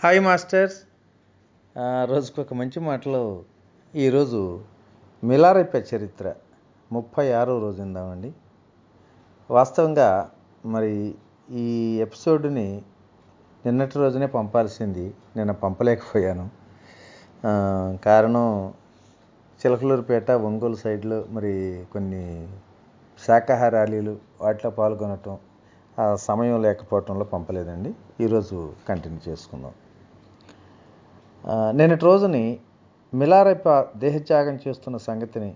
Hi masters ఆ, రోజుకు ఒక మంచి మాటలో ఈరోజు మిలారెప్ప చరిత్ర ముప్పై ఆరో రోజు ఉందామండి వాస్తవంగా మరి ఈ ఎపిసోడ్ని నిన్నటి రోజునే పంపాల్సింది నిన్న పంపలేకపోయాను. కారణం చిలకలూరుపేట ఒంగోలు సైడ్లో మరి కొన్ని శాకాహార ర్యాలీలు వాటిలో పాల్గొనటం ఆ సమయం లేకపోవటంలో పంపలేదండి. ఈరోజు కంటిన్యూ చేసుకుందాం. నేను రోజుని మిలారెప్ప దేహత్యాగం చేస్తున్న సంగతిని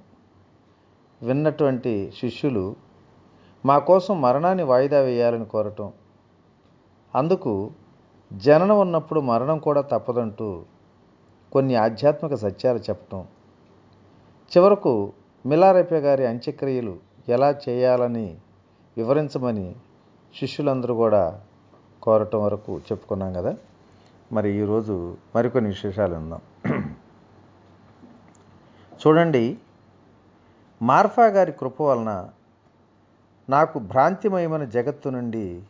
విన్నటువంటి శిష్యులు మా కోసం మరణాన్ని వాయిదా వేయాలని కోరటం. అందుకు జననం ఉన్నప్పుడు మరణం కూడా తప్పదంటూ కొన్ని ఆధ్యాత్మిక సత్యాలు చెప్పటం. చివరకు మిలారెప్ప గారి అంత్యక్రియలు ఎలా చేయాలని వివరించమని శిష్యులందరూ కూడా కోరటం వరకు చెప్పుకున్నాం కదా. మరి ఈరోజు మరికొన్ని విశేషాలు ఉందాం చూడండి మార్ఫా గారి కృప వలన నాకు భ్రాంతిమయమైన జగత్తు నుండి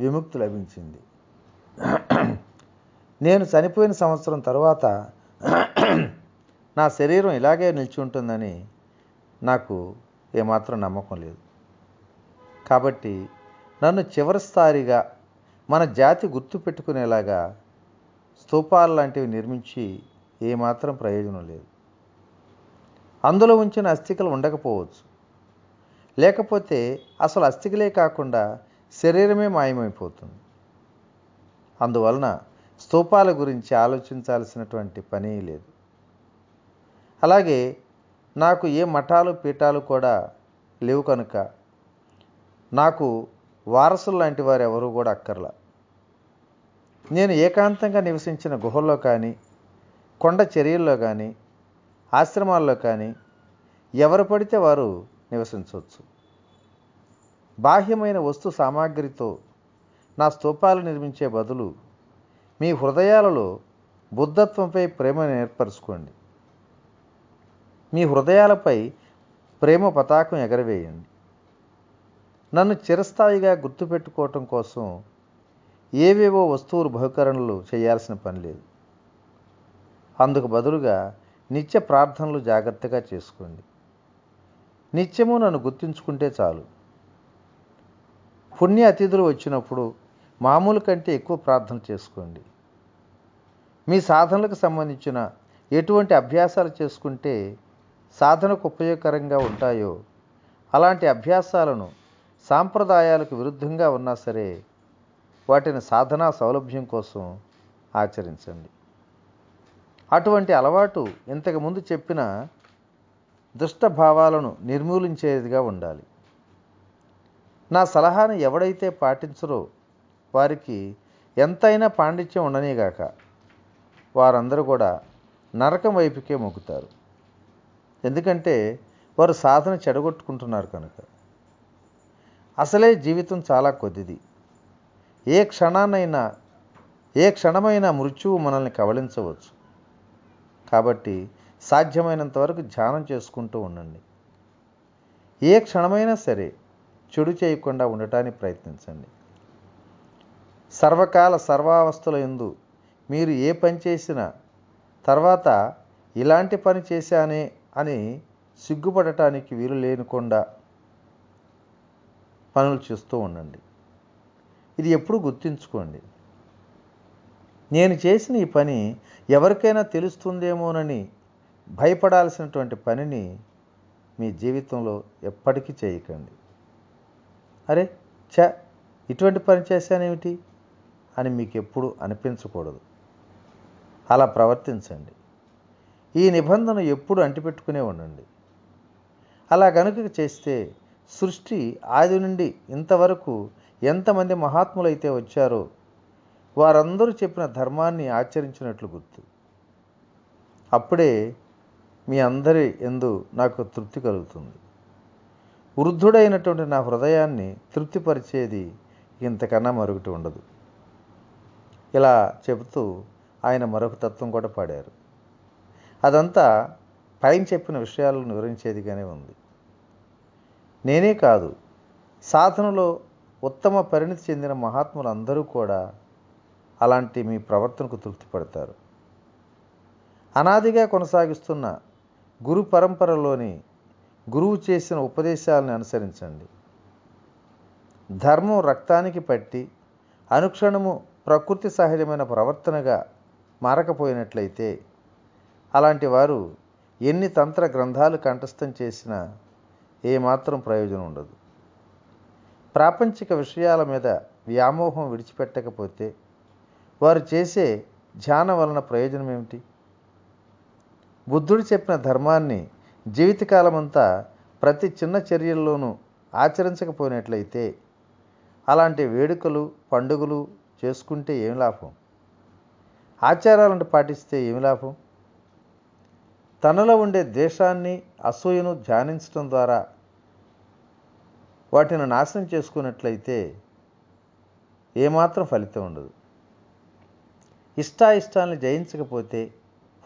విముక్తి లభించింది. నేను చనిపోయిన సంవత్సరం తర్వాత నా శరీరం ఇలాగే నిలిచి ఉంటుందని నాకు ఏమాత్రం నమ్మకం లేదు. కాబట్టి నన్ను చివరిసారిగా మన జాతి గుర్తుపెట్టుకునేలాగా స్తూపాలు లాంటివి నిర్మించి ఏమాత్రం ప్రయోజనం లేదు. అందులో ఉంచిన అస్థికలు ఉండకపోవచ్చు. లేకపోతే అసలు అస్థికలే కాకుండా శరీరమే మాయమైపోతుంది. అందువలన స్తూపాల గురించి ఆలోచించాల్సినటువంటి పని లేదు. అలాగే నాకు ఏ మఠాలు పీఠాలు కూడా లేవు కనుక నాకు వారసులు లాంటి వారు ఎవరు కూడా అక్కర్లా. నేను ఏకాంతంగా నివసించిన గుహల్లో కానీ కొండ చర్యల్లో కానీ ఆశ్రమాల్లో కానీ ఎవరు పడితే వారు నివసించవచ్చు. బాహ్యమైన వస్తు సామాగ్రితో నా స్తూపాలు నిర్మించే బదులు మీ హృదయాలలో బుద్ధత్వంపై ప్రేమను ఏర్పరచుకోండి. మీ హృదయాలపై ప్రేమ పతాకం ఎగరవేయండి. నన్ను చిరస్థాయిగా గుర్తుపెట్టుకోవటం కోసం ఏవేవో వస్తువులు బహుకరణలు చేయాల్సిన పని లేదు. అందుకు బదులుగా నిత్య ప్రార్థనలు జాగ్రత్తగా చేసుకోండి. నిత్యము నన్ను గుర్తుంచుకుంటే చాలు. పుణ్య అతిథులు వచ్చినప్పుడు మామూలు కంటే ఎక్కువ ప్రార్థన చేసుకోండి. మీ సాధనలకు సంబంధించిన ఎటువంటి అభ్యాసాలు చేసుకుంటే సాధనకు ఉపయోగకరంగా ఉంటాయో అలాంటి అభ్యాసాలను సాంప్రదాయాలకు విరుద్ధంగా ఉన్నా సరే వాటిని సాధనా సౌలభ్యం కోసం ఆచరించండి. అటువంటి అలవాటు ఇంతకుముందు చెప్పిన దుష్ట భావాలను నిర్మూలించేదిగా ఉండాలి. నా సలహాను ఎవడైతే పాటించరో వారికి ఎంతైనా పాండిత్యం ఉండనేగాక వారందరూ కూడా నరకం వైపుకే మొక్కుతారు ఎందుకంటే వారు సాధన చెడగొట్టుకుంటున్నారు కనుక. అసలే జీవితం చాలా కొద్దిది. ఏ క్షణానైనా ఏ క్షణమైనా మృత్యువు మనల్ని కవలించవచ్చు. కాబట్టి సాధ్యమైనంత వరకు ధ్యానం చేసుకుంటూ ఉండండి. ఏ క్షణమైనా సరే చెడు చేయకుండా ఉండటానికి ప్రయత్నించండి. సర్వకాల సర్వావస్థల ఎందు మీరు ఏ పని చేసినా తర్వాత ఇలాంటి పని చేశానే అని సిగ్గుపడటానికి వీలు లేనికుండా పనులు చేస్తూ ఉండండి. ఇది ఎప్పుడు గుర్తుంచుకోండి. నేను చేసిన ఈ పని ఎవరికైనా తెలుస్తుందేమోనని భయపడాల్సినటువంటి పనిని మీ జీవితంలో ఎప్పటికీ చేయకండి. అరే చ ఇటువంటి పని చేశానేమిటి? అని మీకు ఎప్పుడు అనిపించకూడదు. అలా ప్రవర్తించండి. ఈ నిబంధన ఎప్పుడు అంటిపెట్టుకునే ఉండండి. అలా కనుక చేస్తే సృష్టి ఆది నుండి ఇంతవరకు ఎంతమంది మహాత్ములైతే వచ్చారో వారందరూ చెప్పిన ధర్మాన్ని ఆచరించినట్లు గుర్తు. అప్పుడే మీ అందరి ఎందు నాకు తృప్తి కలుగుతుంది. వృద్ధుడైనటువంటి నా హృదయాన్ని తృప్తిపరిచేది ఇంతకన్నా మరొకటి ఉండదు. ఇలా చెబుతూ ఆయన మరొక తత్వం కూడా పాడారు. అదంతా పైన చెప్పిన విషయాలను వివరించేదిగానే ఉంది. నేనే కాదు సాధనలో ఉత్తమ పరిణితి చెందిన మహాత్ములందరూ కూడా అలాంటి మీ ప్రవర్తనకు తృప్తి పడతారు అనాదిగా కొనసాగిస్తున్న గురు పరంపరలోని గురువు చేసిన ఉపదేశాలను అనుసరించండి. ధర్మం రక్తానికి పట్టి అనుక్షణము ప్రకృతి సహజమైన ప్రవర్తనగా మారకపోయినట్లయితే అలాంటి వారు ఎన్ని తంత్ర గ్రంథాలు కంఠస్థం చేసినా ఏమాత్రం ప్రయోజనం ఉండదు. ప్రాపంచిక విషయాల మీద వ్యామోహం విడిచిపెట్టకపోతే వారు చేసే ధ్యానం వలన ప్రయోజనం ఏమిటి? బుద్ధుడు చెప్పిన ధర్మాన్ని జీవితకాలమంతా ప్రతి చిన్న చర్యల్లోనూ ఆచరించకపోయినట్లయితే అలాంటి వేడుకలు పండుగలు చేసుకుంటే ఏమి లాభం? ఆచారాలను పాటిస్తే ఏమి లాభం? తనలో ఉండే ద్వేషాన్ని అసూయను ధ్యానించడం ద్వారా వాటిని నాశనం చేసుకున్నట్లయితే ఏమాత్రం ఫలితం ఉండదు. ఇష్టాయిష్టాలను జయించకపోతే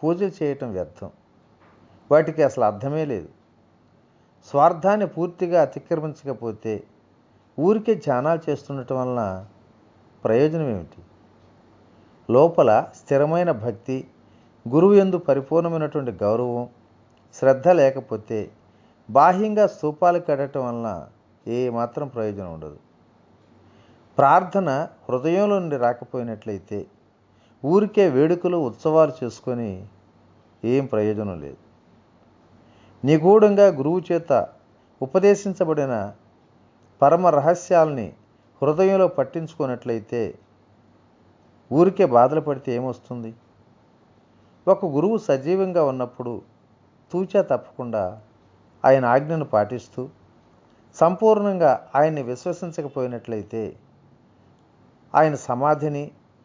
పూజలు చేయటం వ్యర్థం. వాటికి అసలు అర్థమే లేదు. స్వార్థాన్ని పూర్తిగా అతిక్రమించకపోతే ఊరికే ధ్యానాలు చేస్తుండటం వలన ప్రయోజనం ఏమిటి? లోపల స్థిరమైన భక్తి గురువు ఎందు పరిపూర్ణమైనటువంటి గౌరవం శ్రద్ధ లేకపోతే బాహ్యంగా స్తూపాలు కడటం వలన ఏ మాత్రం ప్రయోజనం ఉండదు. ప్రార్థన హృదయంలో నుండి రాకపోయినట్లయితే ఊరికే వేడుకలు ఉత్సవాలు చేసుకొని ఏం ప్రయోజనం లేదు. నిగూఢంగా గురువు చేత ఉపదేశించబడిన పరమ రహస్యాల్ని హృదయంలో పట్టించుకున్నట్లయితే ఊరికే బాధలు పడితే ఏమొస్తుంది? ఒక గురువు సజీవంగా ఉన్నప్పుడు తూచా తప్పకుండా ఆయన ఆజ్ఞను పాటిస్తూ సంపూర్ణంగా ఆయన్ని విశ్వసించకపోయినట్లయితే ఆయన సమాధిని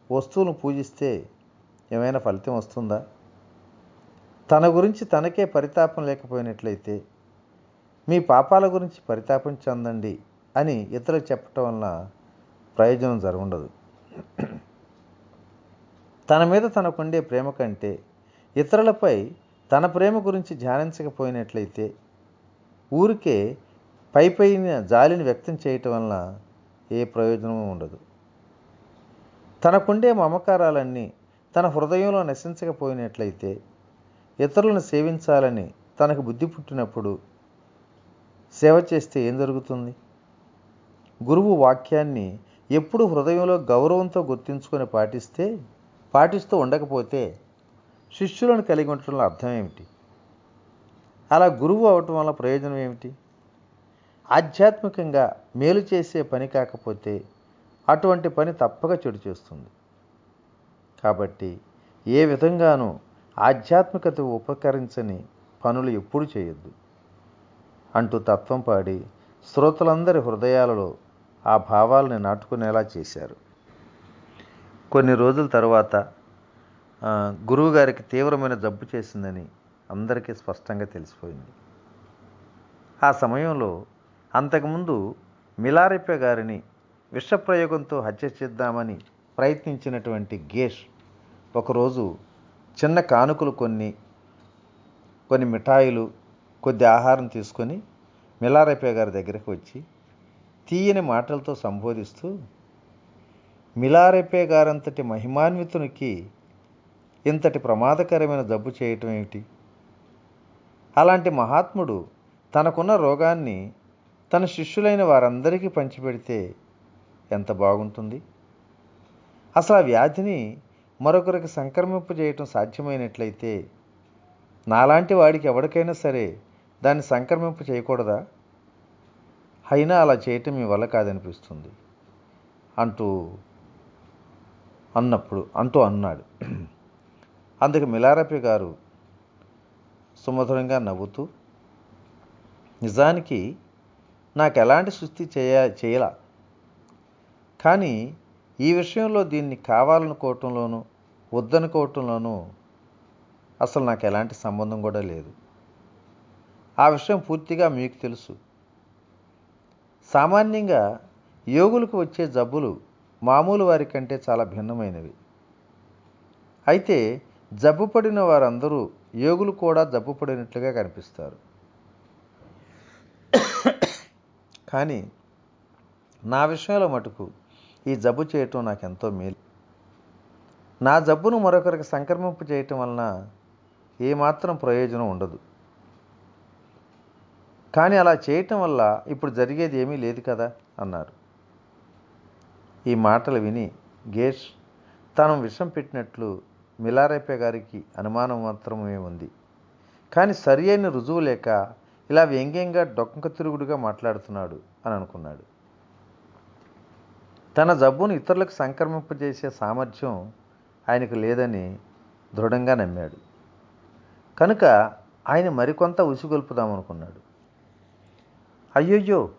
వస్తువును పూజిస్తే ఏమైనా ఫలితం వస్తుందా? తన గురించి తనకే పరితాపం లేకపోయినట్లయితే మీ పాపాల గురించి పరితాపం చెందండి అని ఇతరులు చెప్పటం వలన ప్రయోజనం జరగఉండదు తన మీద తనకుండే ప్రేమ కంటే ఇతరులపై తన ప్రేమ గురించి ధ్యానించకపోయినట్లయితే ఊరికే పై పైన జాలిని వ్యక్తం చేయటం వలన ఏ ప్రయోజనము ఉండదు. తనకుండే మమకారాలన్నీ తన హృదయంలో నశించకపోయినట్లయితే ఇతరులను సేవించాలని తనకు బుద్ధి పుట్టినప్పుడు సేవ చేస్తే ఏం జరుగుతుంది? గురువు వాక్యాన్ని ఎప్పుడు హృదయంలో గౌరవంతో గుర్తించుకొని పాటిస్తే పాటిస్తూ ఉండకపోతే శిష్యులను కలిగి ఉండటంలో అర్థం ఏమిటి? అలా గురువు అవటం వల్ల ప్రయోజనం ఏమిటి? ఆధ్యాత్మికంగా మేలు చేసే పని కాకపోతే అటువంటి పని తప్పక చెడు చేస్తుంది. కాబట్టి ఏ విధంగానూ ఆధ్యాత్మికత ఉపకరించని పనులు ఎప్పుడు చేయొద్దు. అంటూ తత్వం పాడి శ్రోతలందరి హృదయాలలో ఆ భావాలని నాటుకునేలా చేశారు. కొన్ని రోజుల తర్వాత గురువుగారికి తీవ్రమైన జబ్బు చేసిందని అందరికీ స్పష్టంగా తెలిసిపోయింది. ఆ సమయంలో అంతకుముందు మిలారెప్ప గారిని విషప్రయోగంతో హత్య చేద్దామని ప్రయత్నించినటువంటి గేష్ ఒకరోజు చిన్న కానుకలు కొన్ని కొన్ని మిఠాయిలు కొద్ది ఆహారం తీసుకొని మిలారెప్ప గారి దగ్గరకు వచ్చి తీయని మాటలతో సంబోధిస్తూ మిలారెప్పే గారంతటి మహిమాన్వితునికి ఇంతటి ప్రమాదకరమైన జబ్బు చేయటం ఏమిటి? అలాంటి మహాత్ముడు తనకున్న రోగాన్ని తన శిష్యులైన వారందరికీ పంచిపెడితే ఎంత బాగుంటుంది? అసలు ఆ వ్యాధిని మరొకరికి సంక్రమింపజేయటం సాధ్యమైనట్లయితే నాలాంటి వాడికి ఎవరికైనా సరే దాన్ని సంక్రమింప చేయకూడదా? అయినా అలా చేయటం మీ వల్ల కాదనిపిస్తుంది. అంటూ అన్నప్పుడు అంటూ అన్నాడు. అందుకు మిలారపి గారు సుమధురంగా నవ్వుతూ నిజానికి నాకు ఎలాంటి సృష్టి చేయ చేయలా. కానీ ఈ విషయంలో దీన్ని కావాలనుకోవటంలోనూ వద్దనుకోవటంలోనూ అసలు నాకు ఎలాంటి సంబంధం కూడా లేదు. ఆ విషయం పూర్తిగా మీకు తెలుసు. సామాన్యంగా యోగులకు వచ్చే జబ్బులు మామూలు వారి కంటే చాలా భిన్నమైనవి. అయితే జబ్బు పడిన వారందరూ యోగులు కూడా జబ్బు పడినట్లుగా కనిపిస్తారు. కానీ నా విషయంలో మటుకు ఈ జబ్బు చేయటం నాకు ఎంతో మేలు. నా జబ్బును మరొకరికి సంక్రమింపు చేయటం వలన ఏమాత్రం ప్రయోజనం ఉండదు. కానీ అలా చేయటం వల్ల ఇప్పుడు జరిగేది ఏమీ లేదు కదా అన్నారు. ఈ మాటలు విని గేష్ తాను విషం పెట్టినట్లు మిలారేపే గారికి అనుమానం మాత్రమే ఉంది. కానీ సరి అయిన రుజువు లేక ఇలా వ్యంగ్యంగా డొక్క తిరుగుడుగా మాట్లాడుతున్నాడు అని అనుకున్నాడు. తన జబ్బును ఇతరులకు సంక్రమింపజేసే సామర్థ్యం ఆయనకు లేదని దృఢంగా నమ్మాడు. కనుక ఆయన మరికొంత ఉసిగొల్పుదామనుకున్నాడు అయ్యయ్యో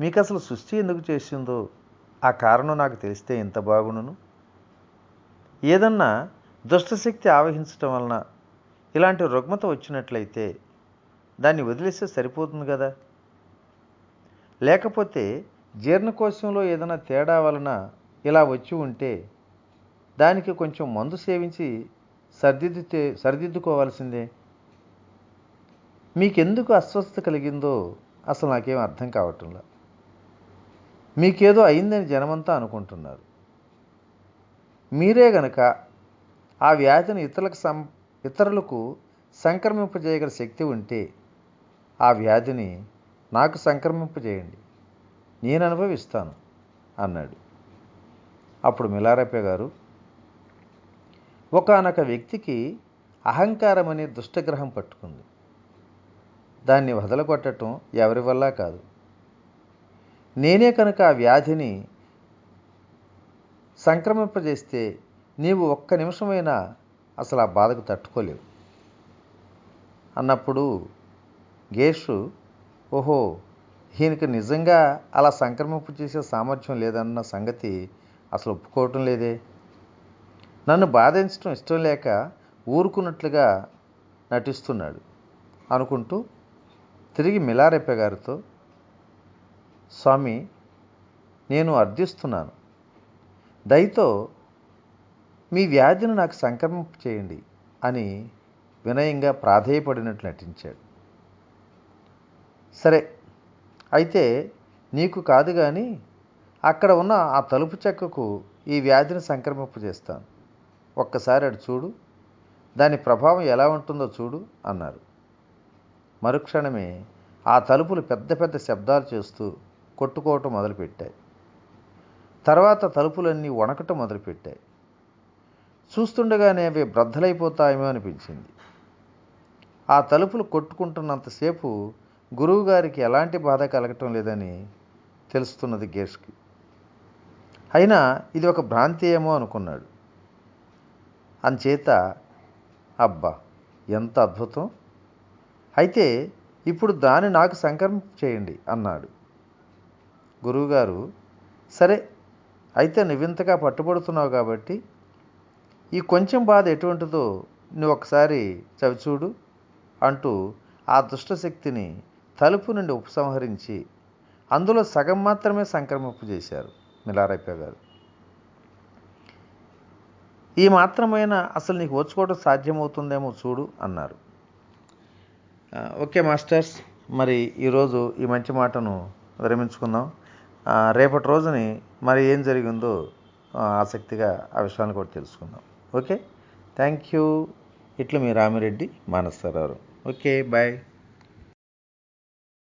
మీకు అసలు సృష్టి ఎందుకు చేసిందో? ఆ కారణం నాకు తెలిస్తే ఎంత బాగుండును? ఏదన్నా దుష్టశక్తి ఆవహించటం వలన ఇలాంటి రుగ్మత వచ్చినట్లయితే దాన్ని వదిలేస్తే సరిపోతుంది కదా? లేకపోతే జీర్ణకోశంలో ఏదైనా తేడా వలన ఇలా వచ్చి ఉంటే దానికి కొంచెం మందు సేవించి సరిదిద్దితే సరిదిద్దుకోవాల్సిందే. మీకెందుకు అస్వస్థత కలిగిందో అసలు నాకేం అర్థం కావటంలా. మీకేదో అయిందని జనమంతా అనుకుంటున్నారు. మీరే గనక ఆ వ్యాధిని ఇతరులకు సం ఇతరులకు సంక్రమింపజేయగల శక్తి ఉంటే ఆ వ్యాధిని నాకు సంక్రమింపజేయండి. నేను అనుభవిస్తాను అన్నాడు. అప్పుడు మిలారప్ప గారు ఒకనొక వ్యక్తికి అహంకారం అనే దుష్టగ్రహం పట్టుకుంది. దాన్ని వదలగొట్టడం ఎవరి వల్ల కాదు. నేనే కనుక ఆ వ్యాధిని సంక్రమింపజేస్తే నీవు ఒక్క నిమిషమైనా అసలు ఆ బాధకు తట్టుకోలేవు. అన్నప్పుడు గేషు ఓహో ఈయనకి నిజంగా అలా సంక్రమింపు చేసే సామర్థ్యం లేదన్న సంగతి అసలు ఒప్పుకోవటం లేదే. నన్ను బాధించడం ఇష్టం లేక ఊరుకున్నట్లుగా నటిస్తున్నాడు అనుకుంటూ తిరిగి మిలారెప్ప గారితో స్వామి నేను అర్థిస్తున్నాను. దయతో మీ వ్యాధిని నాకు సంక్రమింప చేయండి అని వినయంగా ప్రాధేయపడినట్లు నటించాడు. సరే అయితే నీకు కాదు కానీ అక్కడ ఉన్న ఆ తలుపు చెక్కకు ఈ వ్యాధిని సంక్రమింపు చేస్తాను. ఒక్కసారి అటు చూడు దాని ప్రభావం ఎలా ఉంటుందో చూడు అన్నారు. మరుక్షణమే ఆ తలుపులు పెద్ద పెద్ద శబ్దాలు చేస్తూ కొట్టుకోవటం మొదలుపెట్టాయి. తర్వాత తలుపులన్నీ వణకటం మొదలుపెట్టాయి. చూస్తుండగానే అవి బ్రద్దలైపోతాయేమో అనిపించింది. ఆ తలుపులు కొట్టుకుంటున్నంతసేపు గురువుగారికి ఎలాంటి బాధ కలగటం లేదని తెలుస్తున్నది గేష్కి. అయినా ఇది ఒక భ్రాంతి ఏమో అనుకున్నాడు. అంచేత అబ్బా ఎంత అద్భుతం. అయితే ఇప్పుడు దాన్ని నాకు సంకరం చేయండి అన్నాడు. గురువుగారు సరే అయితే నువ్వింతగా పట్టుబడుతున్నావు కాబట్టి ఈ కొంచెం బాధ ఎటువంటిదో నువ్వు ఒకసారి చవిచూడు అంటూ ఆ దుష్టశక్తిని తలుపు నుండి ఉపసంహరించి అందులో సగం మాత్రమే సంక్రమింపు చేశారు మిలారప్ప గారు. ఈ మాత్రమైన అసలు నీకు ఓచుకోవడం సాధ్యమవుతుందేమో చూడు అన్నారు. ఓకే మాస్టర్స్ మరి ఈరోజు ఈ మంచి మాటను విరమించుకుందాం. రేపటి రోజుని మరి ఏం జరిగిందో ఆసక్తిగా ఆ విషయాన్ని కూడా తెలుసుకుందాం. ఓకే? Thank you. ఇట్లా మీ రామిరెడ్డి మానసరావు. Okay bye.